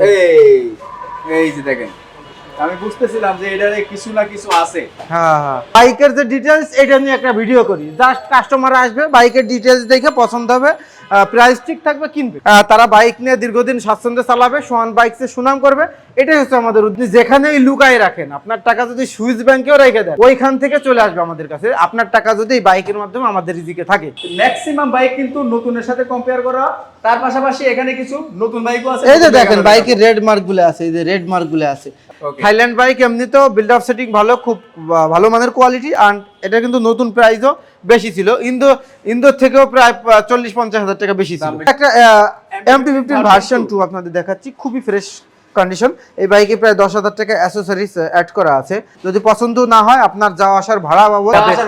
এই যে দেখেন। আমি বুঝতেছিলাম যে এটারে কিছু না কিছু আছে। হ্যাঁ হ্যাঁ। বাইকের যে ডিটেলস এটা নিয়ে একটা ভিডিও করি। জাস্ট কাস্টমার আসবে, বাইকের ডিটেলস দেখে পছন্দ হবে। প্রাইস ঠিক থাকবে কিনবে। তারা বাইক নিয়ে দীর্ঘদিন স্বাচ্ছন্দ্যে চালাবে সোয়ান বাইকসের সুনাম করবে। এটাই হচ্ছে আমাদের উদ্দেশ্য। যেখানেই লুকায় রাখেন আপনার টাকা যদি সুইস ব্যাংকেও রেখে দেন ওইখান থেকে চলে আসবে আমাদের কাছে। আপনার টাকা যদি বাইকের মাধ্যমে আমাদের রিজিকে থাকে। ম্যাক্সিমাম বাইক কিন্তু নতুনের সাথে কম্পেয়ার করা। তার পাশাপাশি এখানে কিছু নতুন বাইকও আছে। এই যে দেখেন বাইক বাইকের রেড মার্কগুলো আছে এই যে রেড মার্কগুলো আছে. থাইল্যান্ড বাইক এমনিতেও বিল্ড আপ সেটিং ভালো খুব ভালো মানের কোয়ালিটি আর এটা কিন্তু নতুন প্রাইসও বেশি ছিল। ইন্দো ইন্দোর থেকেও প্রায় চল্লিশ পঞ্চাশ হাজার টাকা বেশি ছিল। একটা এমপি ফিফটিন ভার্সন টু আপনাদের দেখাচ্ছি খুবই ফ্রেশ কন্ডিশন এই বাইকে প্রায় দশ হাজার টাকা অ্যাসেসরিজ অ্যাড করা আছে। যদি পছন্দ না হয় আপনার যাওয়া আসার ভাড়া বাইক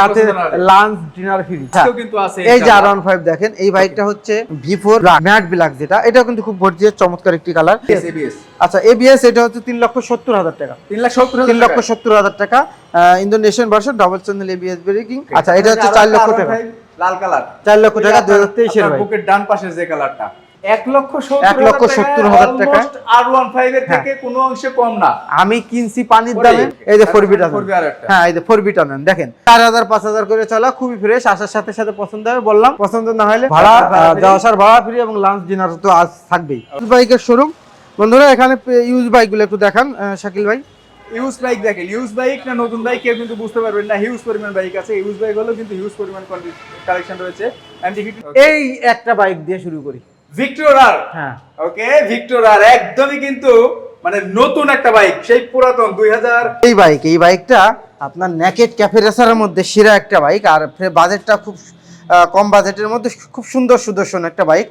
সাথে। লাঞ্চ ডিনার ফ্রি কিন্তু আছে এই যে। আর ফাইভ দেখেন এই বাইকটা হচ্ছে ভি ফোর ম্যাট ব্ল্যাক যেটা। এটাও কিন্তু খুব ভর্জিয়ার চমৎকার একটি কালার আচ্ছা এবিএস এটা হচ্ছে তিন লক্ষ সত্তর হাজার টাকা। তিন লাখ সত্তর তিন লক্ষ টাকা। সত্তর হাজার টাকা। Indonesian version double channel ABS braking আচ্ছা এটা হচ্ছে চার লক্ষ টাকা। লাল কালার চার লক্ষ টাকা দুই হাজার তেইশের বুকের ডান পাশের যে কালারটা এক লক্ষ সত্তর হাজার টাকা। আর ওয়ান ফাইভ এর হ্যাঁ। থেকে কোনো অংশে কম না। আমি কিনছি পানির দামে। এই যে ফোর বিটা 4B আর একটা। হ্যাঁ এই যে ফোর বিটা নেন। দেখেন চার হাজার পাঁচ হাজার করে চলা খুবই ফ্রেশ আসার সাথে সাথে পছন্দ হবে বললাম। পছন্দ না হলে ভাড়া। যাওয়া আসার ভাড়া ফ্রি এবং লাঞ্চ ডিনার তো আজ থাকবেই। বাইকের শোরুম বন্ধুরা এখানে ইউজ বাইকগুলো একটু দেখান শাকিল ভাই। ইউজ বাইক দেখেন ইউজ বাইক না নতুন বাইক কেউ কিন্তু বুঝতে পারবেন না। হিউজ পরিমাণ বাইক আছে। ইউজ বাইক হলো কিন্তু হিউজ পরিমাণ কালেকশন রয়েছে। এই একটা বাইক দিয়ে শুরু করি। ভিক্টর আর হ্যাঁ। ওকে ভিক্টর আর একদমই কিন্তু মানে নতুন একটা বাইক সেই পুরাতন দুই হাজার এই বাইক এই বাইকটা আপনার ন্যাকেট ক্যাফে রেসারের মধ্যে সেরা একটা বাইক আর বাজেটটা খুব কম বাজেটের মধ্যে খুব সুন্দর সুদর্শন একটা বাইক।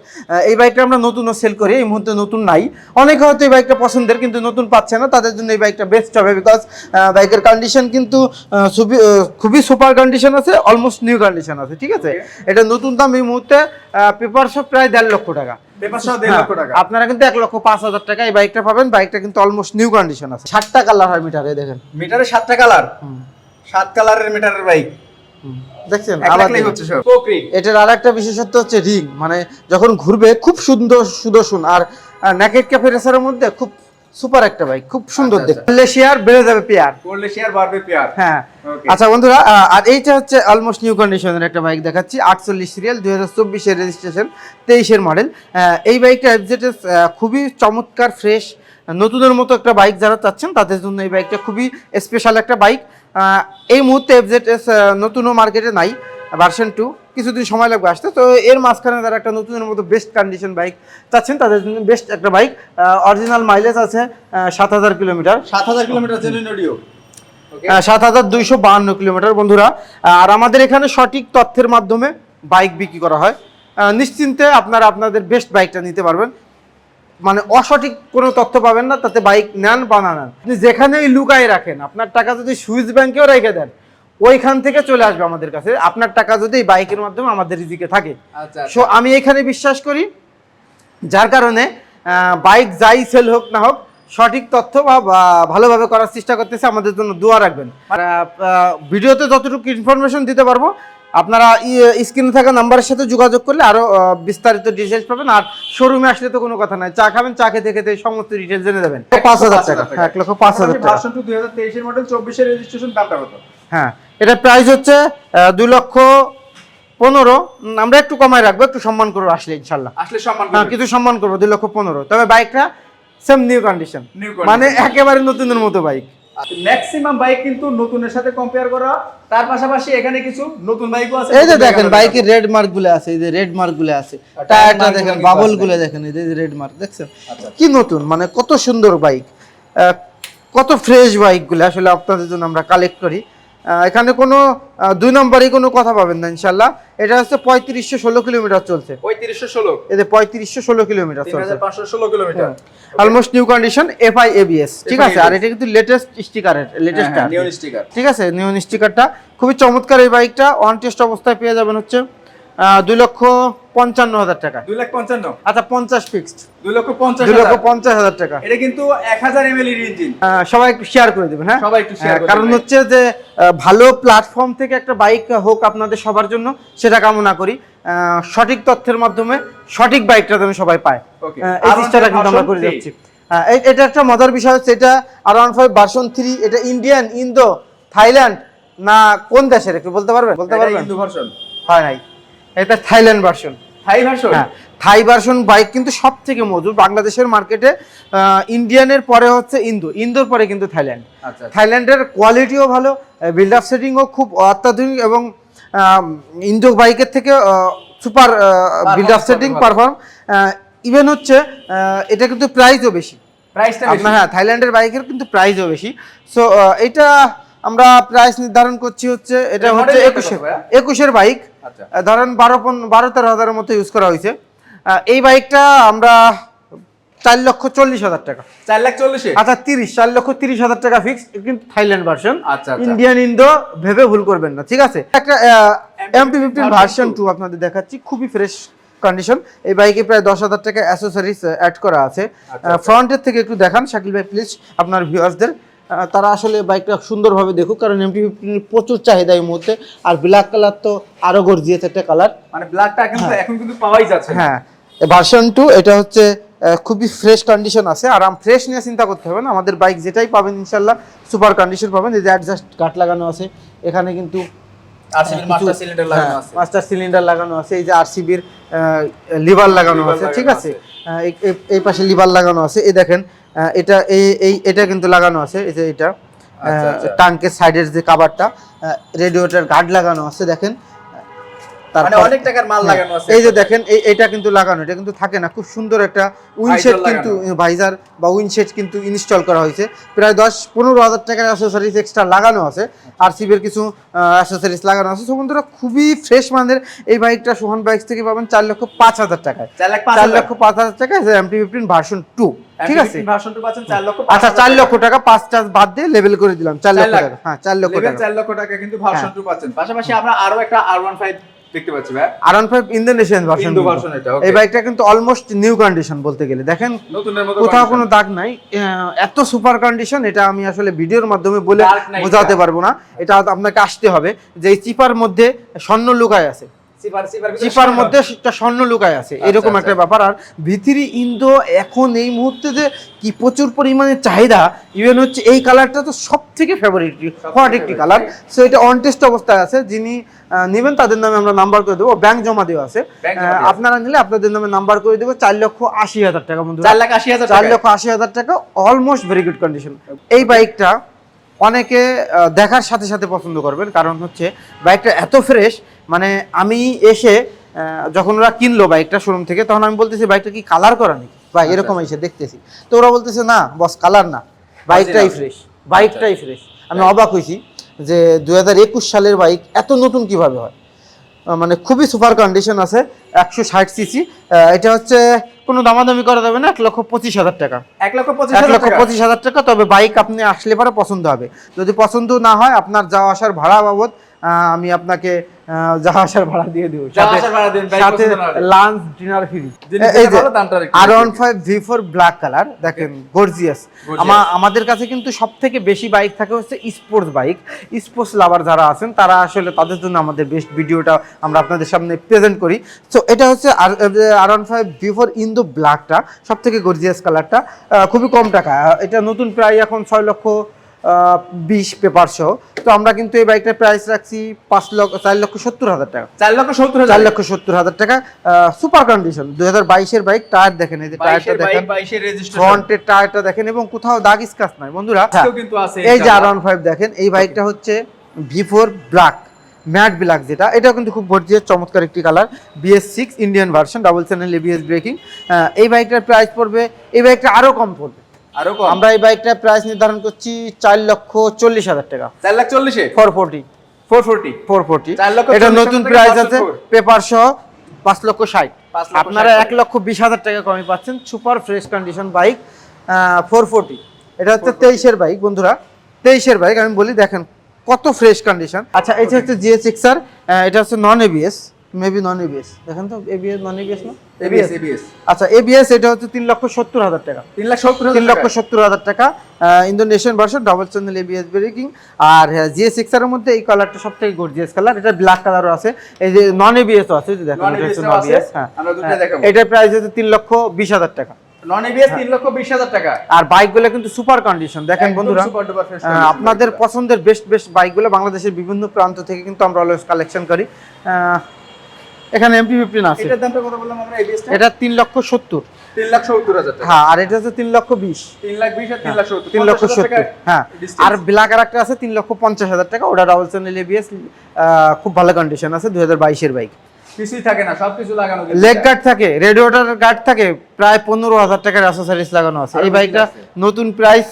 এই বাইকটা আমরা নতুনও সেল করি এই মুহূর্তে নতুন নাই। অনেকে হয়তো এই বাইকটা পছন্দের কিন্তু নতুন পাচ্ছে না তাদের জন্য এই বাইকটা বেস্ট হবে বিকজ বাইকের কন্ডিশন কিন্তু খুবই সুপার কন্ডিশন আছে অলমোস্ট নিউ কন্ডিশন আছে ঠিক আছে? এটা নতুন দাম এই মুহূর্তে পেপার সব প্রায় দেড় লক্ষ টাকা। লক্ষ টাকা। হ্যাঁ, আপনারা কিন্তু এক লক্ষ পাঁচ হাজার টাকা এই বাইকটা পাবেন বাইকটা কিন্তু অলমোস্ট নিউ কন্ডিশন আছে। সাতটা কালার হয় মিটারে দেখেন। মিটারে সাতটা কালার সাত কালারের মিটারের বাইক। দেখছেন। হচ্ছে সব। এটার আর একটা বিশেষত্ব হচ্ছে রিং মানে যখন ঘুরবে খুব সুন্দর সুদর্শন আর নেকেট ক্যাফে রেসারের মধ্যে খুব সুপার একটা বাইক খুব সুন্দর আচ্ছা, দেখতে। করলে শেয়ার বেড়ে যাবে পেয়ার। করলে শেয়ার বাড়বে পেয়ার। হ্যাঁ। আচ্ছা বন্ধুরা আর এইটা হচ্ছে অলমোস্ট নিউ কন্ডিশনের একটা বাইক দেখাচ্ছি আটচল্লিশ সিরিয়াল দুই হাজার চব্বিশের রেজিস্ট্রেশন তেইশের মডেল এই বাইকটা এফজেটেস খুবই চমৎকার ফ্রেশ নতুনের মতো একটা বাইক যারা চাচ্ছেন তাদের জন্য এই বাইকটা খুবই স্পেশাল একটা বাইক এই মুহূর্তে এফজেটেস নতুনও মার্কেটে নাই ভার্সন টু কিছুদিন সময় লাগবে আসতে। তো এর মাঝখানে তারা একটা নতুনের মতো বেস্ট কন্ডিশন বাইক চাচ্ছেন। তাদের জন্য বেস্ট একটা বাইক অরিজিনাল মাইলেজ আছে সাত হাজার কিলোমিটার। সাত হাজার কিলোমিটার জেনুইন অডিও সাত হাজার দুইশো বাহান্ন কিলোমিটার বন্ধুরা। আর আমাদের এখানে সঠিক তথ্যের মাধ্যমে বাইক বিক্রি করা হয়। নিশ্চিন্তে আপনারা আপনাদের বেস্ট বাইকটা নিতে পারবেন। মানে অসঠিক কোনো তথ্য পাবেন না তাতে বাইক নেন বা না নেন। আপনি যেখানেই লুকায় রাখেন আপনার টাকা যদি সুইস ব্যাংকেও রেখে দেন ওইখান থেকে চলে আসবে আমাদের কাছে। আপনার টাকা যদি বাইকের মাধ্যমে আমাদের রিজিকে থাকে। আচ্ছা সো আমি এখানে বিশ্বাস করি যার কারণে বাইক যাই সেল হোক না হোক সঠিক তথ্য বা ভালোভাবে করার চেষ্টা করতেছে আমাদের জন্য দোয়া রাখবেন। আর ভিডিওতে যতটুকু ইনফরমেশন দিতে পারব আপনারা স্ক্রিনে থাকা নাম্বারের সাথে যোগাযোগ করলে আরও বিস্তারিত ডিটেলস পাবেন। আর শোরুমে আসলে তো কোনো কথা নাই। চা খাবেন চা খেতে খেতে সমস্ত ডিটেলস জেনে দেবেন। পাঁচ হাজার টাকা। হ্যাঁ, এক লক্ষ পাঁচ হাজার টাকা। ভার্সন টু দুই হাজার তেইশের মডেল চব্বিশের রেজিস্ট্রেশন দামটা কত? হ্যাঁ এটা প্রাইস হচ্ছে আহ, দুই লক্ষ পনেরো। আমরা একটু কমায় রাখব একটু সম্মান করব আসলে ইনশাল্লাহ আসলে সম্মান হ্যাঁ। কিছু সম্মান করব দুই লক্ষ পনেরো। তবে বাইকটা সেম নিউ কন্ডিশন মানে একেবারে নতুনের মতো বাইক ম্যাক্সিমাম বাইক কিন্তু নতুনের সাথে কম্পেয়ার করা। তার পাশাপাশি এখানে কিছু নতুন বাইকও আছে। এই যে দেখেন বাইকের রেড মার্কগুলো আছে এই যে রেড মার্কগুলো আছে। টায়ারটা দেখেন বাবলগুলো দেখেন এই যে রেড মার্ক দেখছেন? আচ্ছা। কি নতুন মানে কত সুন্দর বাইক কত ফ্রেশ বাইকগুলো আসলে আপনাদের জন্য আমরা কালেক্ট করি। এখানে কোনো দুই নম্বরই কোনো কথা পাবেন না ইনশাল্লাহ এটা হচ্ছে পঁয়ত্রিশশো ষোলো কিলোমিটার চলছে। পঁয়ত্রিশশো ষোলো? এতে পঁয়ত্রিশশো ষোলো কিলোমিটার চলছে। পাঁচশো ষোলো kilometre. Almost new condition FI ABS ঠিক আছে? আর এটা কিন্তু লেটেস্ট স্টিকারের লেটেস্ট নিউ স্টিকার ঠিক আছে? নিউন স্টিকারটা খুবই চমৎকার এই বাইকটা ওয়ান টেস্ট অবস্থায় পেয়ে যাবেন হচ্ছে দুই লক্ষ পঞ্চান্ন হাজার টাকা। দুই লাখ পঞ্চান্ন? আচ্ছা পঞ্চাশ ফিক্সড দুই লক্ষ পঞ্চাশ দুই লক্ষ পঞ্চাশ হাজার টাকা। এটা কিন্তু এক হাজার এমএল এর ইঞ্জিন সবাই একটু শেয়ার করে দেবেন হ্যাঁ? সবাই একটু হ্যাঁ, কারণ হচ্ছে যে ভালো প্ল্যাটফর্ম থেকে একটা বাইক হোক আপনাদের সবার জন্য সেটা কামনা করি। সঠিক তথ্যের মাধ্যমে সঠিক বাইকটা যেন সবাই পায়. এই চেষ্টাটা কিন্তু আমরা করে যাচ্ছি। এটা একটা মজার বিষয় হচ্ছে এটা R one five version three এটা ইন্ডিয়ান ইন্দো থাইল্যান্ড না কোন দেশের একটু বলতে পারবেন? বলতে পারবেন? হয় নাই। এটা থাইল্যান্ড ভার্সন থাই ভার্সন হ্যাঁ থাই ভার্সন বাইক কিন্তু সব থেকে মজুর বাংলাদেশের মার্কেটে ইন্ডিয়ানের পরে হচ্ছে ইন্দো ইন্দোর পরে কিন্তু থাইল্যান্ড আচ্ছা থাইল্যান্ডের কোয়ালিটিও ভালো বিল্ড আপ সেটিংও খুব অত্যাধুনিক এবং ইন্দো বাইকের থেকে super build up setting perform even হচ্ছে এটা কিন্তু প্রাইসও বেশি। প্রাইসটা বেশি। হ্যাঁ থাইল্যান্ডের বাইকের কিন্তু প্রাইসও বেশি। সো এটা আমরা প্রাইস নির্ধারণ করছি হচ্ছে এটা হচ্ছে কত একুশের একুশের বাইক আচ্ছা। ধরেন বারো বারো তেরো হাজারের মতো ইউজ করা হয়েছে। এই বাইকটা আমরা চার লক্ষ চল্লিশ হাজার টাকা। চার লাখ চল্লিশে? আচ্ছা তিরিশ চার লক্ষ তিরিশ হাজার টাকা ফিক্স কিন্তু থাইল্যান্ড ভার্সন আচ্ছা, আচ্ছা। ইন্ডিয়ান ইন্দো ভেবে ভুল করবেন না ঠিক আছে? একটা এমপি ফিফটিন ভার্সন টু আপনাদের দেখাচ্ছি খুবই ফ্রেশ কন্ডিশন এই বাইকে প্রায় দশ হাজার টাকা অ্যাসেসরিজ অ্যাড করা আছে। আচ্ছা, ফ্রন্টের থেকে একটু দেখান শাকিল ভাই প্লিজ আপনার ভিউয়ার্সদের তারা আসলে বাইকটা সুন্দরভাবে দেখুক কারণ এমপি ফিফটিন প্রচুর চাহিদা এই মুহূর্তে। আর ব্ল্যাক কালার তো আরও গর্জিয়েছে একটা কালার মানে ব্ল্যাকটা এখন কিন্তু পাওয়াই যাচ্ছে হ্যাঁ ভার্সন টু এটা হচ্ছে খুবই ফ্রেশ কন্ডিশন আছে। আর আম ফ্রেশ নিয়ে চিন্তা করতে হবে না আমাদের বাইক যেটাই পাবেন ইনশাল্লাহ সুপার কন্ডিশন পাবেন। এই যে অ্যাডজাস্ট কাট লাগানো আছে এখানে কিন্তু মাস্টার সিলিন্ডার লাগানো আছে। মাস্টার সিলিন্ডার লাগানো আছে এই যে আরসিবির লিভার লাগানো আছে ঠিক আছে। এই- এই- পাশে লিভার লাগানো আছে। এই দেখেন এটা এই এই এটা কিন্তু লাগানো আছে এই যে এটা আচ্ছা, আচ্ছা। টাঙ্কের সাইডের যে কাভারটা রেডিওটার গার্ড লাগানো আছে দেখেন অনেক টাকার মাল হ্যাঁ, লাগানো আছে। এই যে দেখেন এটা কিন্তু লাগানো এটা কিন্তু থাকে না খুব সুন্দর একটা উইনশেড। কিন্তু ভাইজার বা উইনশেড কিন্তু ইনস্টল করা হয়েছে। প্রায় দশ পনেরো হাজার টাকার অ্যাসেসরিজ এক্সট্রা লাগানো আছে। আর সিবের কিছু অ্যাসেসরিজ লাগানো আছে। সো বন্ধুরা খুবই ফ্রেশ মানের এই বাইকটা সোহান বাইকস থেকে পাবেন চার লক্ষ পাঁচ হাজার টাকায়। চার লক্ষ পাঁচ হাজার টাকা এমটি ফিফটিন ভার্সন টু ঠিক আছে? আচ্ছা চার লক্ষ টাকা পাঁচ চার্জ বাদ দিয়ে লেভেল করে দিলাম চার লক্ষ টাকা। হ্যাঁ চার লক্ষ টাকা। চার লক্ষ টাকা কিন্তু ভার্সন হ্যাঁ। টু পাচ্ছেন। পাশাপাশি আমরা আরও একটা আর ওয়ান ফাইভ দেখতে পাচ্ছি ভাই। R one five Indonesian version Indo version এটা এই ওকে বাইকটা কিন্তু অলমোস্ট নিউ কন্ডিশন বলতে গেলে। দেখেন নতুনের মতো কোথাও কোনো দাগ নাই। এত সুপার কন্ডিশন এটা আমি আসলে ভিডিওর মাধ্যমে বলে বোঝাতে পারব না। এটা আপনাকে আসতে হবে যে এই চিপার মধ্যে স্বর্ণ লুকায় আছে। চিপার মধ্যে একটা স্বর্ণ লুকায় আছে। এরকম আচ্ছা। একটা ব্যাপার। আর ভিতরি ইন্দো এখন এই মুহূর্তে যে কি প্রচুর পরিমাণে চাহিদা ইভেন হচ্ছে এই কালারটা তো সব থেকে ফেভারিট হট একটি কালার সো এটা অন টেস্ট অবস্থায় আছে। যিনি নেবেন তাদের নামে আমরা নাম্বার করে দেবো। ব্যাংক জমা দেওয়া আছে। দেওয়া। আপনারা নিলে আপনাদের নামে নাম্বার করে দেবো। চার লক্ষ আশি হাজার টাকা বন্ধু চার লাখ আশি হাজার চার লক্ষ আশি হাজার টাকা। অলমোস্ট ভেরি গুড কন্ডিশন এই বাইকটা অনেকে দেখার সাথে সাথে পছন্দ করবেন। কারণ হচ্ছে বাইকটা এত ফ্রেশ মানে আমি এসে যখন ওরা কিনলো বাইকটা শোরুম থেকে তখন আমি বলতেছি বাইকটা কি কালার করা নাকি? বা আচ্ছা। এরকম এসে দেখতেছি। তো ওরা বলতেছে না বস কালার না। বাইকটাই ফ্রেশ বাইকটাই ফ্রেশ আমি অবাক হয়েছি যে দু হাজার একুশ সালের বাইক এত নতুন কীভাবে হয়? মানে খুবই সুপার কন্ডিশন আছে একশো ষাট সিসি এটা হচ্ছে কোনো দামাদামি করা যাবে না এক লক্ষ পঁচিশ হাজার টাকা। এক লক্ষ পঁচিশ এক লক্ষ পঁচিশ হাজার টাকা তবে বাইক আপনি আসলে পরে পছন্দ হবে। যদি পছন্দ না হয় আপনার যাওয়া আসার ভাড়া বাবদ আমি আপনাকে আসার ভাড়া দিয়ে দেবো। সাথে। লাঞ্চ ডিনার ফ্রি এই যে R. One five V four black colour দেখেন গর্জিয়াস আমাদের কাছে কিন্তু সব থেকে বেশি বাইক থাকে হচ্ছে স্পোর্টস বাইক স্পোর্টস লাভার যারা আছেন তারা আসলে তাদের জন্য আমাদের বেস্ট ভিডিওটা আমরা আপনাদের সামনে প্রেজেন্ট করি। তো এটা হচ্ছে R one five V four Indo ব্ল্যাকটা সব থেকে গর্জিয়াস কালারটা খুবই কম টাকা। এটা নতুন প্রায় এখন ছয় লক্ষ আহ, বিশ পেপার সহ তো আমরা কিন্তু এই বাইকটার প্রাইস রাখছি পাঁচ লক্ষ চার লক্ষ সত্তর হাজার টাকা। চার লক্ষ সত্তর হাজার। চার লক্ষ সত্তর হাজার টাকা সুপার কন্ডিশন দুই হাজার বাইশের বাইক টায়ার দেখেন এই যে টায়ারটা দেখেন। ফ্রন্টের টায়ারটা দেখেন এবং কোথাও দাগ স্কাচ নাই। বন্ধুরা এই যে আর ওয়ান ফাইভ দেখেন এই বাইকটা হচ্ছে V four black matte black যেটা। এটাও কিন্তু খুব গর্জিয়াস চমৎকার একটি colour BS six Indian version double channel ABS braking এই বাইকটার প্রাইস পড়বে এই বাইকটা আরও কম পড়বে। আরও কম? আমরা এই বাইকটার প্রাইস নির্ধারণ করছি চার লক্ষ চল্লিশ হাজার টাকা। চার লাখ চল্লিশে? Four forty four forty four forty এটা নতুন প্রাইস আছে পেপার সহ পাঁচ লক্ষ ষাট। আপনারা এক লক্ষ বিশ হাজার টাকা কমে পাচ্ছেন super fresh condition bike four forty এটা হচ্ছে তেইশের বাইক বন্ধুরা। তেইশের বাইক আমি বলি দেখেন কত ফ্রেশ কন্ডিশন আচ্ছা এটা হচ্ছে জিএস সিক্স আর এটা হচ্ছে non ABS maybe non ABS দেখেন তো এবিএস নন এবিএস না? এবিএস এবিএস আচ্ছা এবিএস এটা হচ্ছে তিন লক্ষ সত্তর হাজার টাকা। তিন লাখ সত্তর তিন লক্ষ সত্তর হাজার টাকা। Indonesian version double channel ABS braking আর জিএস সিক্স এর মধ্যে এই কালারটা সব থেকে গর্জিয়াস কালার এটা ব্ল্যাক কালারও আছে। এই যে নন এবিএস আছে যে দেখেন এটা ABS, হ্যাঁ। এটার প্রাইস হচ্ছে তিন লক্ষ বিশ হাজার টাকা। নন এবিএস তিন লক্ষ বিশ হাজার টাকা। আর বাইকগুলো কিন্তু সুপার কন্ডিশন দেখেন বন্ধুরা আপনাদের পছন্দের বেস্ট বেস্ট বাইকগুলো বাংলাদেশের বিভিন্ন প্রান্ত থেকে কিন্তু আমরা অলওয়েজ কালেকশন করি। আহ, এখানে এমপি ফিফটিন আছে। এটার দামটা কত বললাম আমরা? এবিএস এটা তিন লক্ষ সত্তর। তিন লাখ সত্তর হাজার টাকা। হ্যাঁ আর এটা হচ্ছে তিন লক্ষ বিশ। তিন লাখ বিশ আর তিন লাখ সত্তর। তিন লক্ষ পঞ্চাশ হাজার সত্তর টাকা হ্যাঁ। আর ব্ল্যাক আর একটা আছে তিন লক্ষ পঞ্চাশ হাজার টাকা। ওটা ডাবল চ্যানেল এবিএস খুব ভালো কন্ডিশন আছে দুই হাজার বাইশের বাইক কিছুই থাকে না সবকিছু লাগানো লেগ গার্ড থাকে রেডিওটার গার্ড থাকে প্রায় পনেরো হাজার টাকার অ্যাসেসরিজ লাগানো আছে। এই বাইকটা নতুন প্রাইস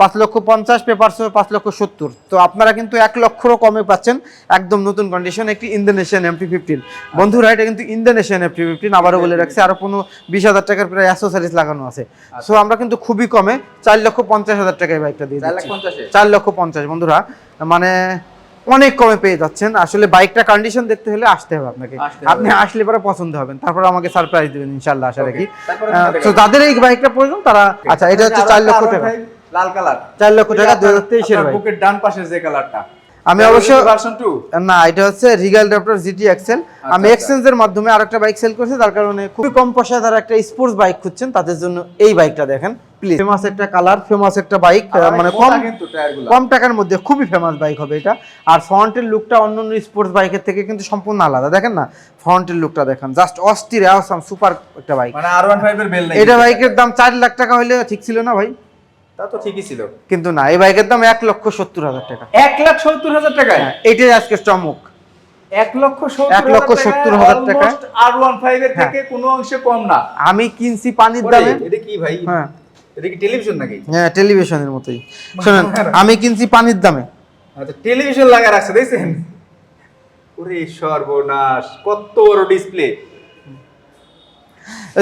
পাঁচ লক্ষ পঞ্চাশ পেপারস পাঁচ লক্ষ সত্তর। তো আপনারা কিন্তু এক লক্ষরও কমে পাচ্ছেন একদম নতুন কন্ডিশন একটি ইন্দোনেশিয়ান এমটি ফিফটিন বন্ধুরা এটা কিন্তু ইন্দোনেশিয়ান এমটি ফিফটিন আবারও বলে রাখছে আরও কোনো বিশ হাজার টাকার প্রায় অ্যাসেসরিজ লাগানো আছে। সো আমরা কিন্তু খুবই কমে চার লক্ষ পঞ্চাশ হাজার টাকায় বাইকটা দিয়ে দিচ্ছি। চার লক্ষ পঞ্চাশ বন্ধুরা। মানে অনেক কমে পেয়ে যাচ্ছেন। আসলে বাইকটা কন্ডিশন দেখতে হলে আসতে হবে আপনাকে। আপনি আসলে পরে পছন্দ হবেন। তারপর আমাকে সারপ্রাইজ দেবেন ইনশাল্লাহ আশা রাখি। তো? যাদের এই বাইকটা প্রয়োজন তারা আচ্ছা এটা হচ্ছে চার লক্ষ টাকা। লাল কালার। চার লক্ষ টাকা দুই হাজার তেইশের বাইক বুকের ডান পাশের যে কালারটা। আমি অবশ্য- ভার্সন টু না এটা হচ্ছে রিগাল জিটি এক্সেল আমি আচ্ছা। এক্সচেঞ্জের মাধ্যমে আরেকটা বাইক সেল করছি তার কারণে খুবই কম পয়সায় তারা একটা স্পোর্টস বাইক খুঁজছেন তাদের জন্য এই বাইকটা দেখেন। প্লিজ ফেমাস একটা কালার ফেমাস একটা বাইক মানে কম কিন্তু টায়ারগুলো কম টাকার মধ্যে খুবই ফেমাস বাইক হবে এটা। আর ফ্রন্টের লুকটা অন্য অন্য স্পোর্টস বাইকের থেকে কিন্তু সম্পূর্ণ আলাদা। দেখেন না ফ্রন্টের লুকটা দেখেন। জাস্ট অস্থির অসাম সুপার একটা বাইক মানে আর ওয়ান ফাইভ এর বেল নাই। এটা বাইকের দাম চার লাখ টাকা হলে ঠিক ছিল না ভাই? তা তো ঠিকই ছিল। কিন্তু না এই বাইকের দাম এক লক্ষ সত্তর হাজার টাকা। এক লাখ সত্তর হাজার টাকায়? হ্যাঁ, এটাই আজকে চমক। এক লক্ষ সত্তর এক লক্ষ সত্তর হাজার টাকায়। আর ওয়ান ফাইভ এর হ্যাঁ। থেকে কোনো অংশে কম না। আমি কিনছি পানির দামে। এটা কি ভাই? হ্যাঁ। এটা কি টেলিভিশন নাকি? হ্যাঁ টেলিভিশনের মতোই। শোনেন আমি কিনছি পানির দামে। আচ্ছা টেলিভিশন লাগা রাখছে দেখছেন? ওরে সর্বনাশ কত বড় ডিসপ্লে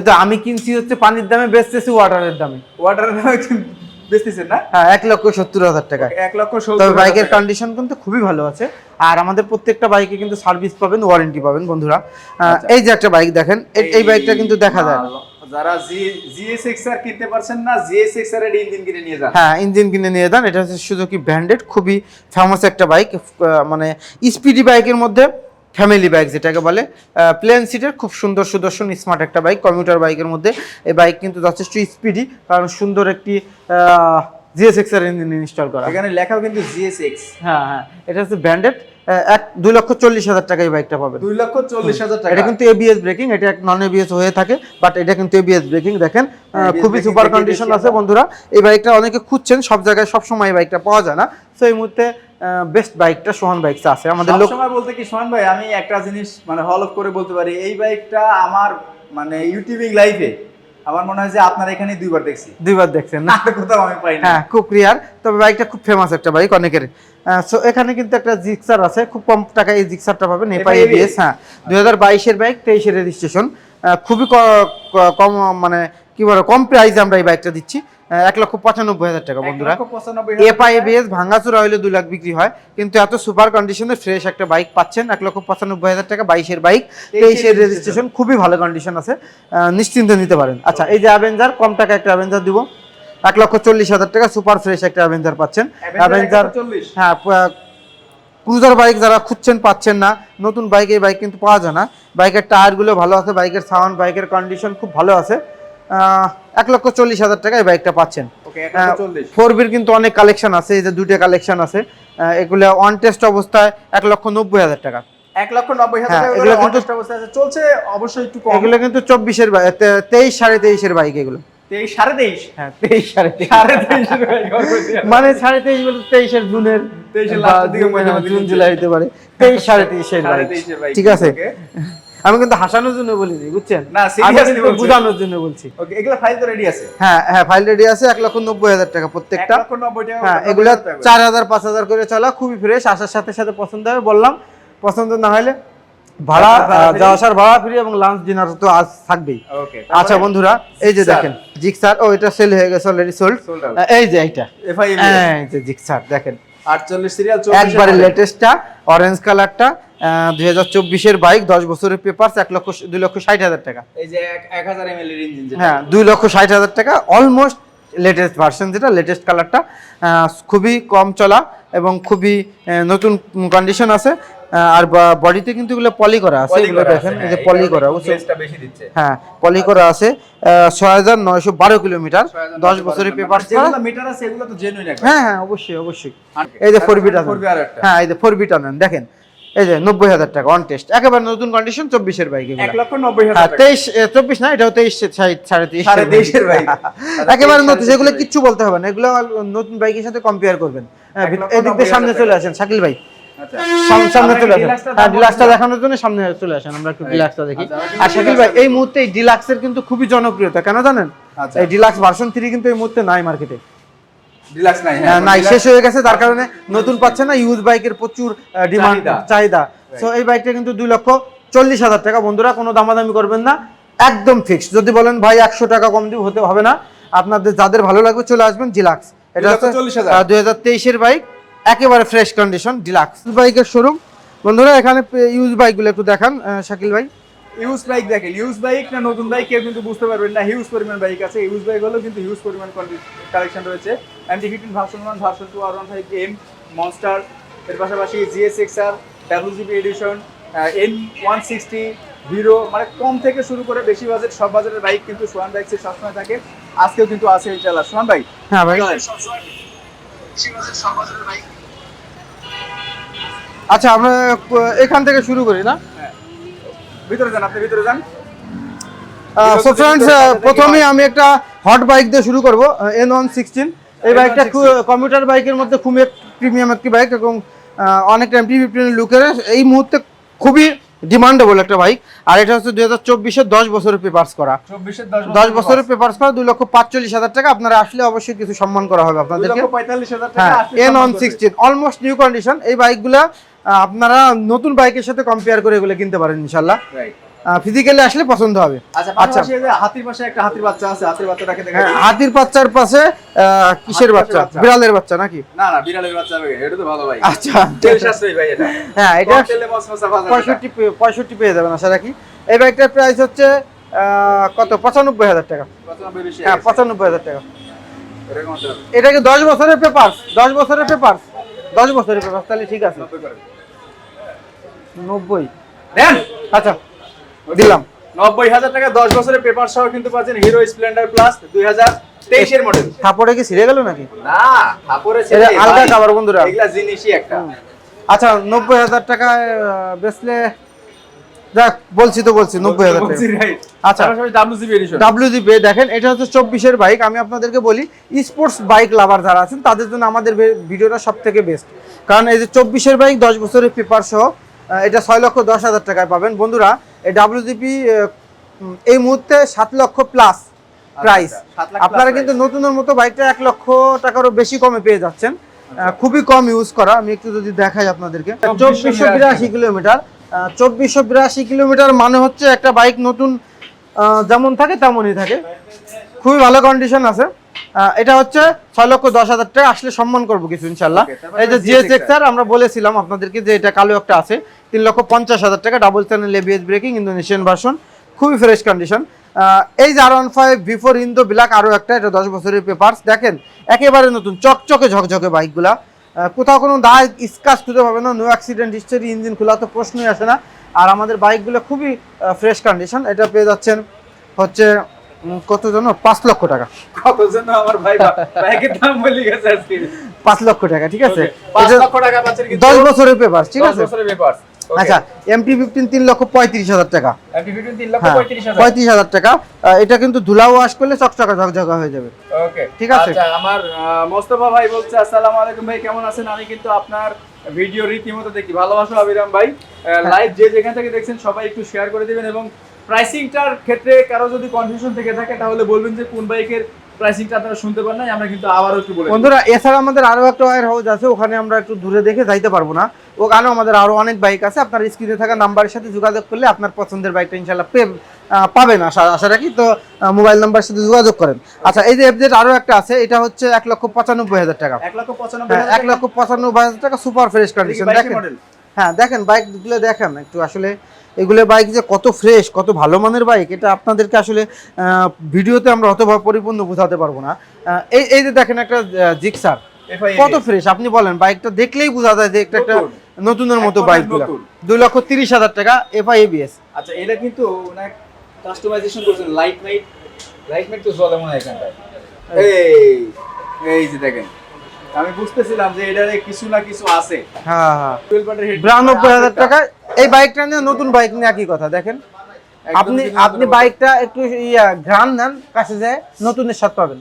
তো আমি কিনছি হচ্ছে পানির দামে বেচতেছি ওয়াটারের দামে। ওয়াটার বেচতেছেন না? হ্যাঁ এক লক্ষ সত্তর হাজার টাকা। এক লক্ষ তবে বাইকের কন্ডিশন কিন্তু খুবই ভালো আছে। আর আমাদের প্রত্যেকটা বাইকে কিন্তু সার্ভিস পাবেন ওয়ারেন্টি পাবেন বন্ধুরা। আচ্ছা। এই যে একটা বাইক দেখেন এই- বাইকটা কিন্তু দেখা যায়। যারা আর কিনতে পারছেন না এর ইঞ্জিন কিনে নিয়ে যান। হ্যাঁ ইঞ্জিন কিনে নিয়ে যান। এটা হচ্ছে সুজুকি ব্র্যান্ডেড খুবই ফেমাস একটা বাইক মানে স্পিডি বাইকের মধ্যে। ফ্যামিলি বাইক যেটাকে বলে প্লেন সিটের খুব সুন্দর সুদর্শন স্মার্ট একটা বাইক কমিউটার বাইকের মধ্যে। এই বাইক কিন্তু যথেষ্ট স্পিডি কারণ সুন্দর একটি জিএসএক্স এর ইঞ্জিন ইনস্টল করা। এখানে লেখাও কিন্তু জিএসএক্স হ্যাঁ হ্যাঁ। এটা হচ্ছে ব্র্যান্ডেড এক দুই লক্ষ চল্লিশ হাজার টাকা এই বাইকটা পাবেন। দুই লক্ষ চল্লিশ হাজার টাকা। এটা কিন্তু এবিএস ব্রেকিং এটা এক নন এবিএস হয়ে থাকে বাট এটা কিন্তু এবিএস ব্রেকিং দেখেন খুবই সুপার কন্ডিশন আছে বন্ধুরা। এই বাইকটা অনেকে খুঁজছেন সব জায়গায় সব সময় এই বাইকটা পাওয়া যায় না। সো এই মুহূর্তে বেস্ট বাইকটা সোহান বাইকটা আছে। আমাদের লোক সময় বলতে কি সোহান ভাই আমি একটা জিনিস মানে হল অফ করে বলতে পারি এই বাইকটা আমার মানে ইউটিউবিং লাইফে আমার মনে হয় যে আপনার এখানে দুইবার দেখছি। দুইবার দেখছেন না? কোথাও আমি পাই না হ্যাঁ খুব রিয়ার তবে বাইকটা খুব ফেমাস একটা বাইক অনেকের। সো এখানে কিন্তু একটা জিক্সার আছে খুব কম টাকায় এই জিক্সারটা পাবেন এপাই? এবিএস হ্যাঁ। দুই হাজার বাইশের বাইক তেইশের রেজিস্ট্রেশন খুবই কম মানে কি বলে কম প্রাইসে আমরা এই বাইকটা দিচ্ছি। এক লক্ষ পঁচানব্বই হাজার টাকা বন্ধুরা। এপাই টাকায় হইলে দুই লাখ বিক্রি হয় কিন্তু এত সুপার কন্ডিশনে ফ্রেশ একটা বাইক পাচ্ছেন এক লক্ষ পঁচানব্বই হাজার টাকা বাইশের বাইক তেইশের রেজিস্ট্রেশন খুবই ভালো কন্ডিশন আছে। নিশ্চিন্তে নিতে পারেন। আচ্ছা এই যে অ্যাভেঞ্জার কম টাকা একটা অ্যাভেঞ্জার দিব। এক লক্ষ চল্লিশ হাজার টাকা সুপার ফ্রেশ একটা অ্যাভেঞ্জার পাচ্ছেন। অ্যাভেঞ্জার হ্যাঁ ক্রুজার বাইক যারা খুঁজছেন পাচ্ছেন না। নতুন বাইক এই বাইক কিন্তু পাওয়া যায় না। বাইকের টায়ারগুলো ভালো আছে বাইকের সাউন্ড বাইকের কন্ডিশন খুব ভালো আছে। এক লক্ষ চল্লিশ হাজার টাকায় বাইকটা পাচ্ছেন। ফোর বির কিন্তু অনেক কালেকশন আছে এই যে দুইটা কালেকশন আছে। এগুলো অন টেস্ট অবস্থায় এক লক্ষ নব্বই হাজার টাকা। এক লক্ষ নব্বই হাজার হ্যাঁ, এগুলো কিন্তু- চলছে অবশ্যই একটু এগুলো কিন্তু চব্বিশের তেইশ সাড়ে তেইশের বাইক এগুলো। সাড়ে তেইশ? হ্যাঁ তেইশ সাড়ে। মানে তেইশ বলতে তেইশের জুনের জুন-। জুলাই হতে পারে। তেইশ তেইশের ঠিক আছে। আমি কিন্তু হাসানোর জন্য বলিনি বুঝছেন? না, কিন্তু বলছি। বোঝানোর জন্য বলছি। ওকে এগুলো ফাইল তো রেডি আছে। হ্যাঁ হ্যাঁ ফাইল রেডি আছে এক লক্ষ নব্বই হাজার টাকা এক প্রত্যেকটা লক্ষ নব্বই টাকা হ্যাঁ এগুলো হাজার টাকা করে। চলা খুবই ফ্রেশ আসার সাথে সাথে পছন্দ হবে বললাম। পছন্দ না হলে ভাড়া আহ, যাওয়া আসার ভাড়া ফ্রি এবং লাঞ্চ ডিনার তো আজ থাকবেই। ওকে আচ্ছা বন্ধুরা এই যে। দেখেন জিক্সার ও এটা সেল হয়ে গেছে অলরেডি সোল্ড এই যে এইটা। এই যে জিক্সার দেখেন। আটচল্লিশ সিরিয়াল একবারে লেটেস্টটা অরেঞ্জ কালারটা দুই হাজার চব্বিশের বাইক দশ বছরের পেপারস এক লক্ষ দুই লক্ষ ষাট হাজার টাকা। এই যে এক- এক হাজার এর ইঞ্জিন যেটা। হ্যাঁ দুই লক্ষ ষাট হাজার টাকা অলমোস্ট লেটেস্ট ভার্সন যেটা লেটেস্ট কালারটা খুবই কম চলা এবং খুবই নতুন কন্ডিশন আছে। আর বডিতে কিন্তু এগুলো পলি করা আছে এগুলো দেখেন এই যে হ্যাঁ, পলি করা? বেশি দিচ্ছে। হ্যাঁ পলি করা আছে ছয় হাজার নয়শো বারো কিলোমিটার দশ বছরের পেপার যেগুলো মিটার আছে এগুলো তো জেনুইন একবার হ্যাঁ হ্যাঁ অবশ্যই অবশ্যই। এই যে ফোর বিটা হ্যাঁ এই যে ফোর বিটা নেন দেখেন এই যে নব্বই হাজার টাকা অন টেস্ট একেবারে নতুন কন্ডিশন চব্বিশের বাইক এক লক্ষ নব্বই হ্যাঁ হাজার টাকা। তেইশ চব্বিশ না এটাও তেইশ সাড়ে সাড়ে তেইশ তেইশের বাইক একেবারে নতুন যেগুলো কিচ্ছু বলতে হবে না এগুলো নতুন বাইকের সাথে কম্পেয়ার করবেন। হ্যাঁ, এদিক দিয়ে সামনে চলে আসেন শাকিল ভাই। সামনে আমরা চলে আসেন। হ্যাঁ ডিলাক্সটা দেখানোর জন্য সামনে চলে আসেন আমরা একটু ডিলাক্সটা দেখি। আচ্ছা, আর শাকিল ভাই এই মুহূর্তে এই ডিলাক্সের কিন্তু খুবই জনপ্রিয়তা কেন জানেন? আচ্ছা। এই ডিলাক্স ভার্সন থ্রি কিন্তু এই মুহূর্তে নাই মার্কেটে ডিলাক্স নাই হ্যাঁ, নাই শেষ হয়ে গেছে তার কারণে নতুন পাচ্ছে না ইউজ বাইকের প্রচুর ডিমান্ড চাহিদা। সো এই বাইকটা কিন্তু দুই লক্ষ চল্লিশ হাজার টাকা বন্ধুরা কোনো দামাদামি করবেন না একদম ফিক্সড যদি বলেন ভাই একশো টাকা কম দিব হতে হবে না। আপনাদের যাদের ভালো লাগবে চলে আসবেন ডিলাক্স এটা হচ্ছে দুই হাজার তেইশের বাইক একেবারে ফ্রেশ কন্ডিশন ডিলাক্স বাইকের শোরুম বন্ধুরা এখানে ইউজ বাইকগুলো একটু দেখান শাকিল ভাই। ইউজ বাইক দেখেন ইউজ বাইক না নতুন বাইক কেউ কিন্তু বুঝতে পারবেন না। হিউজ পরিমাণ বাইক আছে। ইউজ বাইক হলেও কিন্তু হিউজ পরিমাণ কালেকশন রয়েছে। MT fifteen version one version two R one five M monster এর পাশাপাশি GS X R WGP edition N one sixty Hero মানে কম থেকে শুরু করে বেশি বাজেট সব বাজারের বাইক কিন্তু সোহান বাইকসে সবসময় থাকে। আজকেও কিন্তু আছে ইনশাল্লাহ সোহান ভাই হ্যাঁ ভাই। আচ্ছা আমরা এখান থেকে শুরু করি না? ভিতরে যান আপনি ভিতরে যান। সো ফ্রেন্ডস প্রথমেই আমি একটা হট বাইক দিয়ে শুরু করব এন ওয়ান সিক্সটিন এই বাইকটা কম্পিউটার বাইকের মধ্যে খুবই প্রিমিয়াম একটি বাইক এবং অনেকটা এমটি ফিফটিন লুকের এই মুহূর্তে খুবই ডিমান্ডেবল একটা বাইক আর এটা হচ্ছে দুই হাজার চব্বিশের দশ বছরের পেপার্স করা। দশ বছরের পেপার্স করা দুই লক্ষ পাঁচচল্লিশ হাজার টাকা। আপনারা আসলে অবশ্যই কিছু সম্মান করা হবে আপনাদেরকে। হ্যাঁ N on. Sixteen almost new condition এই বাইকগুলা আপনারা নতুন বাইকের সাথে কম্পেয়ার করে এগুলো কিনতে পারেন ইনশাল্লাহ Right. ফিজিক্যালি আসলে পছন্দ হবে। আচ্ছা আচ্ছা। হাতির পাশে একটা হাতির বাচ্চা আছে হাতির বাচ্চাটাকে দেখা হ্যাঁ, হাতির বাচ্চার পাশে কিসের বাচ্চা। বিড়ালের বাচ্চা নাকি? না না বিড়ালের বাচ্চা হবে এটা তো ভালো ভাই। আচ্ছা। ভাই এটা। হ্যাঁ এটা কম তেলে মশমশা ভাজা পঁয়ষট্টি পে- পঁয়ষট্টি পেয়ে যাবেন আশা রাখি। এই বাইকটার প্রাইস হচ্ছে কত? পঁচানব্বই হাজার টাকা। পঁচানব্বই বেশি হ্যাঁ পঁচানব্বই হাজার টাকা। এরকম হতে হবে এটাকে দশ বছরের পেপার দশ বছরের পেপার দশ বছরের পেপার তাহলে ঠিক আছে। নব্বই করে। নব্বই। দেন। আচ্ছা। দিলাম নব্বই হাজার টাকা দশ বছরের পেপার সহ কিন্তু পাচ্ছেন হিরো স্প্লেন্ডার প্লাস দুই হাজার তেইশের মডেল থাপড়ে কি ছিঁড়ে গেল নাকি না তারপরে এটা আলগা cover বন্ধুরা। এগুলা জিনিসই একটা আচ্ছা নব্বই হাজার টাকায় বেচলে যাক বলছি তো বলছি নব্বই হাজার। আচ্ছা। পাশাপাশি WCB edition। ডাব্লিউজি পে দেখেন এটা হচ্ছে চব্বিশের বাইক আমি আপনাদেরকে বলি স্পোর্টস বাইক লাভার যারা আছেন তাদের জন্য আমাদের ভিডিওটা সব থেকে বেস্ট কারণ এই যে চব্বিশের বাইক দশ বছরের পেপার সহ এটা ছয় লক্ষ দশ হাজার টাকায় পাবেন। বন্ধুরা এই ডাব্লিউজিপি এই মুহূর্তে সাত লক্ষ প্লাস প্রাইস আচ্ছা, সাত লাখ আপনারা কিন্তু নতুনের মতো বাইকটা এক লক্ষ টাকারও বেশি কমে পেয়ে যাচ্ছেন। খুবই কম ইউজ করা। আমি একটু যদি দেখাই আপনাদেরকে। চব্বিশশো বিরাশি। কিলোমিটার। চব্বিশশো বিরাশি কিলোমিটার মানে হচ্ছে একটা বাইক নতুন যেমন থাকে তেমনই থাকে। খুবই ভালো কন্ডিশন আছে। এটা হচ্ছে ছয় লক্ষ দশ হাজার টাকা। আসলে সম্মান করব কিছু ইনশাল্লাহ এই যে জিএসএক্স আর আমরা বলেছিলাম আপনাদেরকে যে এটা কালো একটা আছে। তিন লক্ষ পঞ্চাশ হাজার টাকা double channel ABS braking Indonesian version খুবই ফ্রেশ কন্ডিশন এই যে R one five before Indo black আরও একটা এটা দশ বছরের পেপার্স দেখেন একেবারে নতুন চকচকে ঝকঝকে বাইকগুলা। কোথাও কোনো দায় স্কাচ খুঁজে পাবে না নো অ্যাক্সিডেন্ট হিস্টোরি ইঞ্জিন খোলা তো প্রশ্নই আসে না। আর আমাদের বাইকগুলো খুবই ফ্রেশ কন্ডিশন এটা পেয়ে যাচ্ছেন হচ্ছে কত জন পাঁচ লক্ষ টাকা। কত আমার ভাই দাম বলে গেছে আজকে। পাঁচ লক্ষ টাকা ঠিক আছে? পাঁচ এটা লক্ষ টাকা কিন্তু দশ বছরের পেপার ঠিক আছে? বছরের পেপার আচ্ছা এমটি ফিফটিন তিন লক্ষ পঁয়ত্রিশ হাজার টাকা। হ্যাঁ পঁয়ত্রিশ হাজার। টাকা। এটা কিন্তু ধুলা ওয়াশ করলে চকচকা ঝকঝকা হয়ে যাবে। ওকে। ঠিক আছে। আচ্ছা আমার মোস্তফা ভাই বলছে আসসালামু আলাইকুম ভাই কেমন আছেন? আমি কিন্তু আপনার ভিডিও রীতিমতো দেখি। ভালোবাসো অবিরাম ভাই। লাইভ যে যেখান থেকে দেখছেন সবাই একটু শেয়ার করে দিবেন এবং প্রাইসিংটার ক্ষেত্রে কারও যদি কনফিউশন থেকে থাকে তাহলে বলবেন যে কোন বাইকের প্রাইসিংটা আপনারা শুনতে পারেন নাই আমরা কিন্তু আবারও একটু বলে। বন্ধুরা এছাড়া আমাদের আরও একটা ওয়ার হাউস আছে ওখানে আমরা একটু দূরে দেখে যাইতে পারব না। ওখানেও আমাদের আরও অনেক বাইক আছে আপনার স্ক্রিনে থাকা নাম্বারের সাথে যোগাযোগ করলে আপনার পছন্দের বাইকটা ইনশাল্লাহ পে পাবেন আশা আশা রাখি। তো মোবাইল নাম্বারের সাথে যোগাযোগ করেন। আচ্ছা এই যে এফজেড আরও একটা আছে এটা হচ্ছে এক লক্ষ পঁচানব্বই হাজার টাকা। এক লক্ষ পঁচানব্বই হ্যাঁ, এক লক্ষ পঁচানব্বই হাজার টাকা সুপার ফ্রেশ কন্ডিশন দেখেন। হ্যাঁ দেখেন বাইকগুলো দেখেন একটু আসলে এগুলো বাইক যে কত ফ্রেশ কত ভালো মানের বাইক এটা আপনাদেরকে আসলে ভিডিওতে আমরা অতভাবে পরিপূর্ণ বোঝাতে পারব না। এই এই যে দেখেন একটা জিক্সার কত ফ্রেশ আপনি বলেন বাইকটা দেখলেই বোঝা যায় যে একটা একটা নতুনের মতো বাইক। দুই লক্ষ তিরিশ হাজার টাকা এফআই এবিএস আচ্ছা এটা কিন্তু কাস্টমাইজেশন করছেন লাইট মাইট লাইট মাইট তো মনে হয় এখানটায়। এই এই যে দেখেন। আমি বুঝতেছিলাম যে এটারে কিছু না কিছু আছে। হ্যাঁ হ্যাঁ। 12 পার্টের হেড বিরানব্বই হাজার টাকা এই বাইকটা নিয়ে নতুন বাইক নিয়ে একই কথা দেখেন। আপনি আপনি বাইকটা একটু ইয়া ঘ্রাণ নেন কাছে যায় নতুনের স্বাদ পাবেন।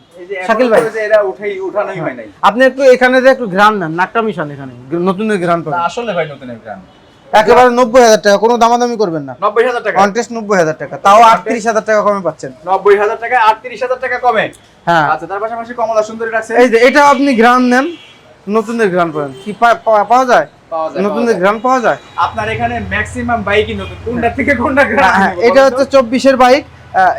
শাকিল ভাই। এটা উঠাই উঠানোই হয় নাই। আপনি একটু এখানে যে একটু ঘ্রাণ নেন নাকটা মিশান এখানে নতুনের ঘ্রাম পাবেন। আসলে ভাই নতুন একটা একেবারে নব্বই হাজার টাকা কোনো দামাদামি করবেন না। নব্বই হাজার টাকা। কন্টেস্ট নব্বই হাজার টাকা তাও আটত্রিশ হাজার টাকা কমে পাচ্ছেন। নব্বই হাজার টাকা আটত্রিশ হাজার টাকা কমে। হ্যাঁ। আচ্ছা তার পাশাপাশি কমলা সুন্দরী রাখছে এই যে এটা আপনি ঘ্রাণ নেন নতুনের ঘ্রাণ পাবেন। কি পাওয়া যায়? পাওয়া যায়, পাওয়া যায়। আপনার এখানে ম্যাক্সিমাম বাইকই নতুন। কোনটা থেকে কোনটা গ্রাম হ্যাঁ, এটা হচ্ছে চব্বিশের বাইক